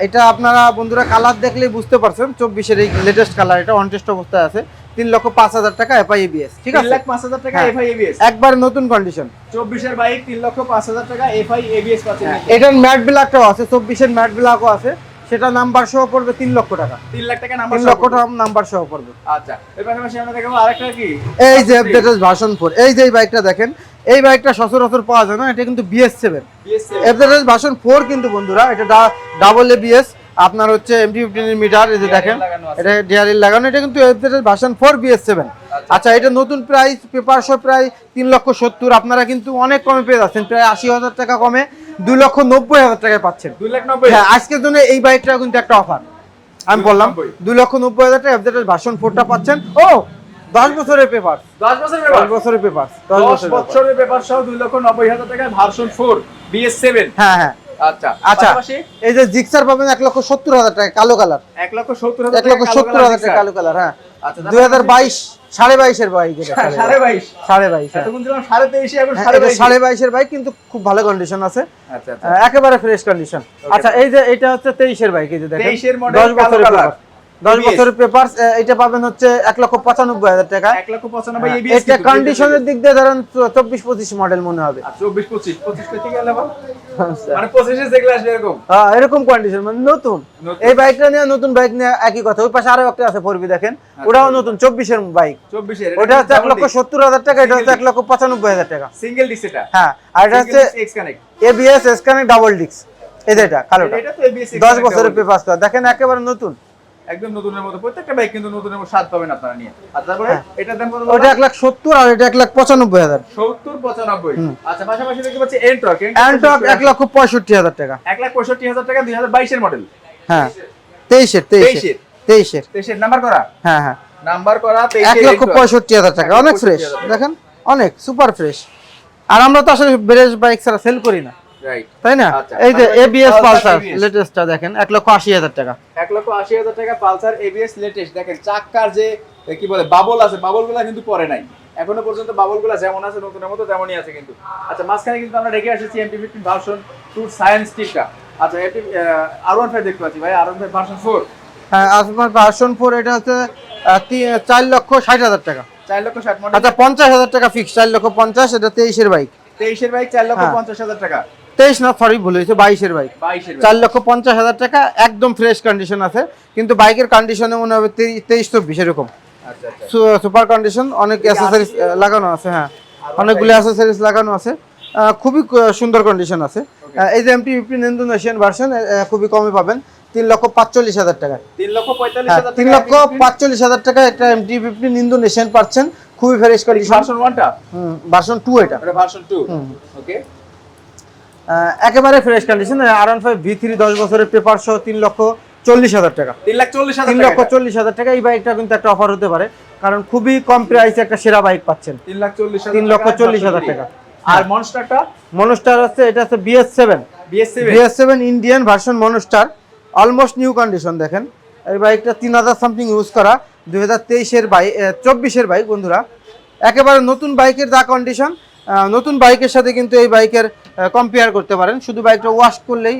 এটা আপনারা বন্ধুরা কালার দেখলেই বুঝতে পারছেন। চব্বিশের এই লেটেস্ট কালার এটা অন টেস্ট অবস্থায় আছে। তিন লক্ষ পাঁচ হাজার টাকা এফআই এবিএস ঠিক আছে? লাখ পাঁচ হাজার টাকা হ্যাঁ। এফআই এবিএস একবার নতুন কন্ডিশন চব্বিশের বাইক তিন লক্ষ পাঁচ হাজার টাকা এফআই এবিএস পাচ্ছেন এটার ম্যাট ব্ল্যাকটাও আছে চব্বিশের ম্যাট ব্ল্যাকও আছে সেটা নাম্বার সহ পড়বে তিন লক্ষ টাকা। তিন লাখ টাকা নাম্বার তিন লক্ষ টাকা নাম্বার সহ পড়বে। আচ্ছা এর পাশাপাশি আমরা দেখাবো আরেকটা কি? এই যে এফজেডএস ভার্সন ফোর এই যে এই বাইকটা দেখেন এই বাইকটা সচরাচর পাওয়া যায় না এটা কিন্তু BS seven BS7 FZS version four কিন্তু বন্ধুরা এটা ডাবল এ এবিএস আপনার হচ্ছে এমটি ফিফটিন মিটার এই যে দেখেন। এটা ডিআরএল লাগানো এটা কিন্তু ভার্সন ফোর বিএস সেভেন আচ্ছা। এটা নতুন প্রাইস পেপার শো প্রায় তিন লক্ষ সত্তর আপনারা কিন্তু অনেক কমে পেয়ে যাচ্ছেন প্রায় আশি হাজার টাকা কমে দুই লক্ষ নব্বই হাজার টাকায় পাচ্ছেন। হ্যাঁ আজকের জন্য এই বাইকটা কিন্তু একটা অফার আমি বললাম 290 দুই লক্ষ নব্বই হাজার টাকা এফজেডএস ভার্সন ফোরটা পাচ্ছেন। ও দশ বছরের পেপার দশ বছরের দশ বছরের পেপার দশ বছরের পেপার সহ দুই লক্ষ নব্বই হাজার টাকা ভার্সন ফোর বিএস সেভেন হ্যাঁ হ্যাঁ। আচ্ছা আচ্ছা এই যে জিক্সার পাবেন এক লক্ষ সত্তর হাজার টাকা কালো কালার। এক লক্ষ সত্তর এক লক্ষ সত্তর হাজার টাকা কালো কালার হ্যাঁ। আচ্ছা দুই হাজার বাইশ সাড়ে বাইশের বাইক সাড়ে বাইশ। সাড়ে বাইশ হ্যাঁ। সাড়ে হ্যাঁ, বাইশের বাইক কিন্তু খুব ভালো কন্ডিশন আছে। আচ্ছা আচ্ছা। আহ, একেবারে ফ্রেশ কন্ডিশন আচ্ছা এই যে এটা হচ্ছে তেইশের বাইক এই যে দেখেন। 23 এর model, দশ বছরের দশ বছরের পেপার এটা পাবেন হচ্ছে এক লক্ষ পঁচানব্বই হাজার টাকা। এক লক্ষ পঁচানব্বই হ্যাঁ, এটা কন্ডিশনের দিক দিয়ে ধরেন চব্বিশ পঁচিশ মডেল মনে হবে। চব্বিশ পঁচিশ পঁচিশ আবার? মানে এরকম? হ্যাঁ, কন্ডিশন মানে নতুন। নতুন। এই বাইকটা নিয়ে নতুন বাইক নিয়ে একই কথা। ওই পাশে আরও একটা আছে ফোরবি দেখেন। ওটাও নতুন চব্বিশের বাইক চব্বিশের ওটা হচ্ছে এক লক্ষ সত্তর হাজার টাকা এটা হচ্ছে এক লক্ষ পঁচানব্বই হাজার টাকা। সিঙ্গেল ডিস্ক এটা? হ্যাঁ আর এটা হচ্ছে এক্স কানেক্ট ডাবল ডিক্স এটা কালোটা। দশ বছরের পেপার দেখেন একেবারে নতুন। একদম নতুনের মতো প্রত্যেকটা বাইক কিন্তু নতুনের মতো স্বাদ পাবেন আপনারা নিয়ে। আর তারপরে হ্যাঁ। দাম কত ওটা লাখ সত্তর আর এটা লাখ পঁচানব্বই হাজার। সত্তর পঁচানব্বই। আচ্ছা পাশাপাশি দেখতে পাচ্ছি অ্যান্টক এক লক্ষ পঁয়ষট্টি হাজার টাকা। লাখ পঁয়ষট্টি হাজার টাকা দুই হাজার বাইশের মডেল হ্যাঁ। তেইশের তেইশের। তেইশের। তেইশের। তেইশের নাম্বার করা? হ্যাঁ হ্যাঁ। নাম্বার করা এক তেইশের লক্ষ Entog। পঁয়ষট্টি হাজার টাকা। অনেক ফ্রেশ দেখেন অনেক সুপার ফ্রেশ আর আমরা তো আসলে ব্রেজ বাইক ছাড়া সেল করি না। তাই না? আচ্ছা, এই যে এবিএস পালসার লেটেস্টটা দেখেন এক লক্ষ আশি হাজার টাকা। এক লক্ষ আশি হাজার টাকা পালসার এবিএস লেটেস্ট দেখেন চাক্কার যে কি বলে বাবল আছে বাবলগুলা কিন্তু পরে নাই। এখনও পর্যন্ত বাবলগুলা যেমন আছে নতুনের মতো তেমনই আছে কিন্তু। আচ্ছা মাঝখানে কিন্তু আমরা রেখে আসেছি এমপি ফিফটিন ভার্সন টু সায়েন্স টিপটা আচ্ছা এমপি আর ওয়ান ফাইভ দেখতে পাচ্ছি ভাই R one five version four হ্যাঁ আপনার ভার্সন ফোর এটা হচ্ছে চার লক্ষ ষাট হাজার টাকা। চার লক্ষ ষাট আচ্ছা পঞ্চাশ হাজার টাকা ফিক্স চার লক্ষ পঞ্চাশ এটা তেইশের বাইক তেইশের বাইক চার লক্ষ হ্যাঁ। পঞ্চাশ হাজার টাকা। তেইশ না সরি ভুল হয়েছে বাইশের বাইক চার লক্ষ পঞ্চাশ হাজার টাকা একদম ফ্রেশ কন্ডিশন আছে। কিন্তু বাইকের কন্ডিশনে মনে হবে তেইশ চব্বিশ এরকম। আচ্ছা আচ্ছা। সুপার কন্ডিশন অনেক অ্যাসেসরিজ লাগানো আছে হ্যাঁ। অনেকগুলো অ্যাসেসরিজ লাগানো আছে। খুবই সুন্দর কন্ডিশন আছে। এই যে এমটি ফিফটিন ইন্দোনেশিয়ান ভার্সন খুবই কমে পাবেন। তিন লক্ষ পাঁচচল্লিশ হাজার টাকা। তিন লক্ষ হ্যাঁ পাঁচচল্লিশ হাজার টাকা একটা এমটি ফিফটিন ইন্দোনেশিয়ান পাচ্ছেন। খুবই ফ্রেশ কন্ডিশন ভার্সন ওয়ানটা ভার্সন টু? এটা। ভার্সন টু ওকে একেবারে fresh condition R one five V three দশ বছরের পেপার সহ তিন লক্ষ চল্লিশ হাজার টাকা। তিন লাখ চল্লিশ তিন লক্ষ চল্লিশ হাজার টাকা এই বাইকটা কিন্তু একটা অফার হতে পারে। কারণ খুবই কম প্রাইসে একটা সেরা বাইক পাচ্ছেন। তিন লাখ চল্লিশ তিন লক্ষ চল্লিশ হাজার টাকা। আর মনস্টারটা মনোস্টার হচ্ছে এটা হচ্ছে BS seven BS seven BS seven Indian version monster almost new condition দেখেন। এই বাইকটা তিন হাজার সামথিং ইউজ করা দুই হাজার তেইশের বাইক চব্বিশের বাইক বন্ধুরা। একেবারে নতুন বাইকের যা কন্ডিশন নতুন বাইকের সাথে কিন্তু এই বাইকের কম্পেয়ার করতে পারেন। শুধু বাইকটা ওয়াশ করলেই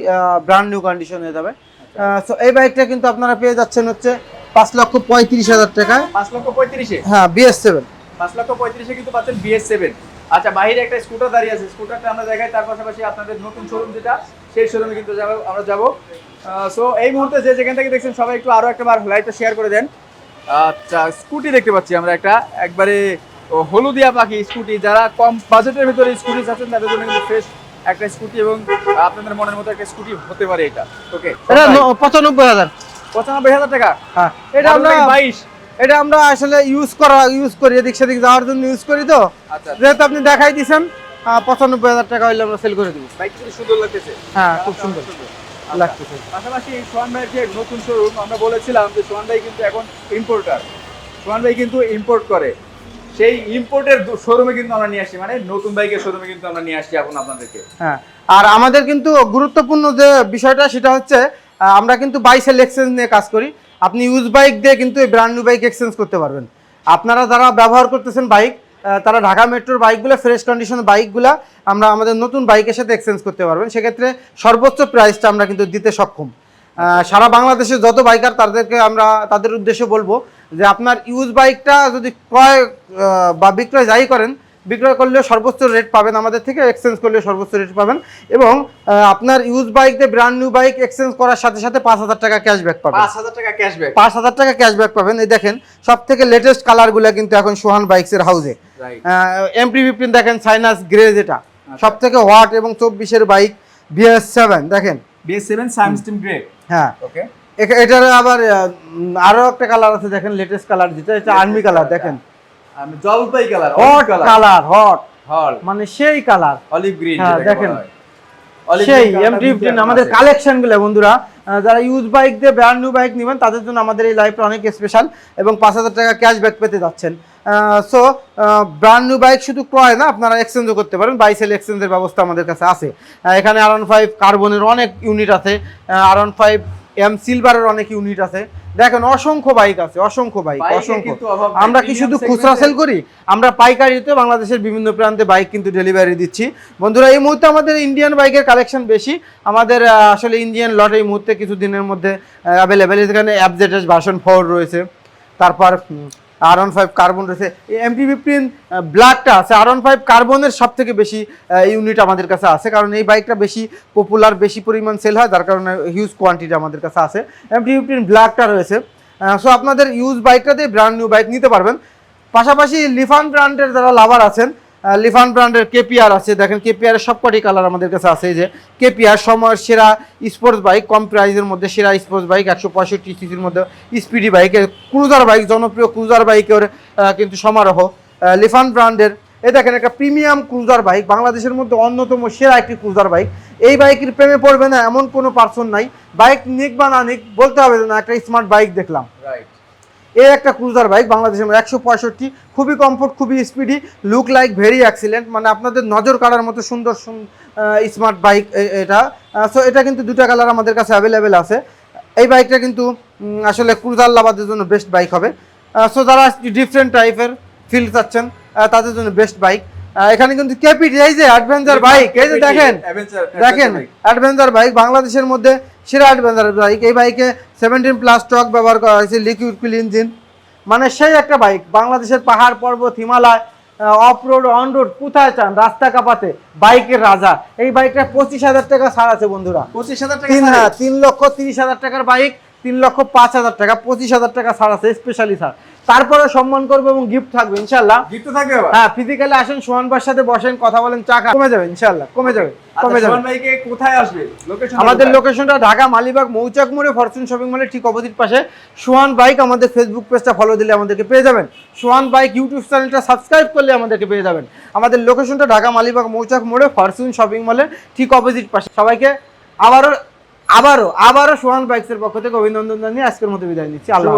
ব্র্যান্ড নিউ কন্ডিশন হয়ে যাবে। সো এই বাইকটা কিন্তু আপনারা পেয়ে যাচ্ছেন হচ্ছে পাঁচ লক্ষ পঁয়ত্রিশ হাজার টাকায়। পাঁচ লক্ষ পঁয়ত্রিশে? হ্যাঁ বিএস সেভেন পাঁচ লক্ষ পঁয়ত্রিশে কিন্তু পাচ্ছেন বিএস সেভেন আচ্ছা বাইরে একটা স্কুটার দাঁড়িয়ে আছে। স্কুটারটা আমরা দেখাই তার পাশাপাশি আপনাদের নতুন শোরুম যেটা সেই শোরুমে কিন্তু যাব আমরা যাব। সো এই মুহূর্তে যে যেখান থেকে দেখছেন সবাই একটু আরও একটা বার লাইটটা শেয়ার করে দেন। আচ্ছা স্কুটি দেখতে পাচ্ছি আমরা একটা। একবারে হলুদিয়া পাখি স্কুটি যারা কম বাজেটের ভিতরে স্কুটি চাচ্ছেন তাদের জন্য কিন্তু ফ্রেশ একটা স্কুটি এবং আপনাদের মনের মতো একটা স্কুটি হতে পারে এটা। ওকে এটা পঁচানব্বই হাজার। পঁচানব্বই হাজার টাকা? হ্যাঁ। এটা আমরা বাইশ। এটা আমরা আসলে ইউজ করা ইউজ করি এদিক সেদিক যাওয়ার জন্য ইউজ করি তো। আচ্ছা যেহেতু আপনি দেখাই দিয়েছেন পঁচানব্বই হাজার টাকা হইলে আমরা সেল করে দেবো। বাইক সুন্দর লাগতেছে। হ্যাঁ খুব সুন্দর। আচ্ছা। লাগতেছে। পাশাপাশি সোহান ভাইয়ের যে নতুন শোরুম আমরা বলেছিলাম যে সোহান ভাই কিন্তু এখন ইম্পোর্টার সোহান ভাই কিন্তু ইম্পোর্ট করে। সেই ইম্পোর্টের শোরুমে কিন্তু আমরা নিয়ে আসি মানে নতুন বাইকের শোরুমে কিন্তু আমরা নিয়ে আসছি এখন আপনাদেরকে। হ্যাঁ আর আমাদের কিন্তু গুরুত্বপূর্ণ যে বিষয়টা সেটা হচ্ছে আমরা কিন্তু বাইসেল এক্সচেঞ্জ নিয়ে কাজ করি। আপনি ইউজ বাইক দিয়ে কিন্তু এই ব্র্যান্ড নিউ বাইক এক্সচেঞ্জ করতে পারবেন। আপনারা যারা ব্যবহার করতেছেন বাইক তারা ঢাকা মেট্রোর বাইকগুলো ফ্রেশ কন্ডিশনের বাইকগুলো আমরা আমাদের নতুন বাইকের সাথে এক্সচেঞ্জ করতে পারবেন। সেক্ষেত্রে সর্বোচ্চ প্রাইসটা আমরা কিন্তু দিতে সক্ষম। সারা বাংলাদেশে যত বাইকার তাদেরকে আমরা, তাদের উদ্দেশ্যে বলব যে আপনার ইউজ বাইকটা যদি ক্রয় বা বিক্রয় যাই করেন বিক্রয় করলেও সর্বোচ্চ রেট পাবেন আমাদের থেকে এক্সচেঞ্জ করলেও সর্বোচ্চ রেট পাবেন এবং আপনার ইউজ বাইক দিয়ে ব্র্যান্ড নিউ বাইক এক্সচেঞ্জ করার সাথে সাথে পাঁচ হাজার টাকা ক্যাশব্যাক পাবেন। পাঁচ হাজার টাকা ক্যাশব্যাক পাঁচ হাজার টাকা ক্যাশব্যাক পাবেন। এই দেখেন সব থেকে লেটেস্ট কালারগুলো কিন্তু এখন সোহান বাইকসের হাউসে রাইট এমপি ফিফটিন দেখেন সাইনাস গ্রে যেটা। সব থেকে হোয়াট এবং চব্বিশের বাইক বিএস সেভেন দেখেন। বিএস সেভেন সাইম স্টিম গ্রে হ্যাঁ। ওকে এটার আবার আরও একটা কালার আছে দেখেন লেটেস্ট কালার যেটা এটা আর্মি কালার দেখেন। জলপাই কালার হট কালার হট হল মানে সেই কালার অলিভ গ্রিন হ্যাঁ, দেখেন। সেই এমটি ফিফটিন আমাদের কালেকশনগুলো বন্ধুরা। যারা ইউজ বাইক দিয়ে ব্র্যান্ড নিউ বাইক নেবেন তাদের জন্য আমাদের এই লাইফটা অনেক স্পেশাল এবং পাঁচ হাজার টাকা ক্যাশব্যাক পেতে যাচ্ছেন। সো ব্র্যান্ড নিউ বাইক শুধু ক্রয় না আপনারা এক্সচেঞ্জও করতে পারেন। বাইসেল এক্সচেঞ্জের ব্যবস্থা আমাদের কাছে আছে। এখানে আর ফাইভ কার্বনের অনেক ইউনিট আছে। আর ফাইভ এম সিলভারের অনেক ইউনিট আছে। দেখেন অসংখ্য বাইক আছে অসংখ্য বাইক অসংখ্য। আমরা কি শুধু খুচরা সেল করি? আমরা পাইকারিতে বাংলাদেশের বিভিন্ন প্রান্তে বাইক কিন্তু ডেলিভারি দিচ্ছি। বন্ধুরা এই মুহূর্তে আমাদের ইন্ডিয়ান বাইকের কালেকশন বেশি। আমাদের আসলে ইন্ডিয়ান লট এই মুহূর্তে কিছু দিনের মধ্যে অ্যাভেলেবেল এখানে অ্যাপজেটেস ভার্সন ফোর রয়েছে। তারপর আর ওয়ান ফাইভ কার্বন রয়েছে। এমটি ফিফটিন ব্ল্যাকটা আছে। আর ওয়ান ফাইভ কার্বনের সব থেকে বেশি ইউনিট আমাদের কাছে আছে। কারণ এই বাইকটা বেশি পপুলার বেশি পরিমাণ সেল হয়। যার কারণে হিউজ কোয়ান্টিটি আমাদের কাছে আছে। এমটি ফিফটিন ব্ল্যাকটা রয়েছে। সো আপনাদের ইউজ বাইকটাতে ব্র্যান্ড নিউ বাইক নিতে পারবেন। পাশাপাশি লিফান ব্র্যান্ডের যারা লাভার আছেন লিফান ব্র্যান্ডের কেপিআর আছে। দেখেন কেপিআর সবকটি কালার আমাদের কাছে আছে। যে কেপিআর সময়ের সেরা স্পোর্টস বাইক কম প্রাইসের মধ্যে সেরা স্পোর্টস বাইক একশো পঁয়ষট্টি সিসির মধ্যে স্পিডি বাইকের ক্রুজার বাইক জনপ্রিয় ক্রুজার বাইকের কিন্তু সমারোহ। লিফান ব্র্যান্ডের, এ দেখেন একটা প্রিমিয়াম ক্রুজার বাইক বাংলাদেশের মধ্যে অন্যতম সেরা একটি ক্রুজার বাইক এই বাইকের প্রেমে পড়বে না, এমন কোনো পার্সন নাই। বাইক নিক বা না নিক, বলতে হবে না, একটা স্মার্ট বাইক দেখলাম। রাইট এই একটা ক্রুজার বাইক বাংলাদেশের মধ্যে একশো পঁয়ষট্টি খুবই কমফোর্ট খুবই speedy look like very excellent মানে আপনাদের নজর কাড়ার মতো সুন্দর স্মার্ট বাইক এটা। সো এটা কিন্তু দুটা কালার আমাদের কাছে অ্যাভেলেবেল আছে। এই বাইকটা কিন্তু আসলে ক্রুজার লাভারদের জন্য বেস্ট বাইক হবে। সো যারা ডিফারেন্ট টাইপের ফিল চাচ্ছেন তাদের জন্য বেস্ট বাইক এখানে কিন্তু কেপিটি এই যে অ্যাডভেঞ্চার বাইক এই যে দেখেন দেখেন অ্যাডভেঞ্চার বাইক বাংলাদেশের মধ্যে সেরা অ্যাডভেঞ্চার বাইক এই বাইকে সেভেন্টিন প্লাস টক ব্যবহার করা হয়েছে লিকুইড কুল ইঞ্জিন মানে সেই একটা বাইক বাংলাদেশের পাহাড় পর্বত Himalaya off road on road কোথায় চান রাস্তা কাপাতে বাইকের রাজা। এই বাইকটা পঁচিশ হাজার টাকা ছাড় আছে বন্ধুরা। পঁচিশ হাজার টাকা তিন হ্যাঁ তিন লক্ষ তিরিশ হাজার টাকার বাইক তিন লক্ষ পাঁচ হাজার টাকা পঁচিশ হাজার টাকা ছাড় আছে স্পেশালি ছাড়। তারপরে সম্মান করব এবং গিফট থাকবে ইনশাল্লাহ গিফট থাকবে হ্যাঁ ফিজিক্যালি আসেন সোহানবার সাথে বসেন কথা বলেন চা কমে যাবে ইনশাল্লাহ কমে যাবে কমে আচ্ছা যাবে। সোহান ভাইকে কোথায় আসবে? লোকেশন আমাদের লোকেশনটা ঢাকা মালিবাগ মৌচাক মোড়ে ফরচুন শপিং মলের ঠিক অপোজিট পাশে। সোহান বাইক আমাদের ফেসবুক পেজটা ফলো দিলে আমাদেরকে পেয়ে যাবেন। সোহান বাইক ইউটিউব চ্যানেলটা সাবস্ক্রাইব করলে আমাদেরকে পেয়ে যাবেন। আমাদের লোকেশনটা ঢাকা মালিবাগ মৌচাক মোড়ে ফরচুন শপিং মলের ঠিক অপোজিট পাশে। সবাইকে আবারও আবারও আবারও সোহান বাইকসের পক্ষ থেকে অভিনন্দন জানিয়ে আজকের মতো বিদায় নিচ্ছি। আল্লাহ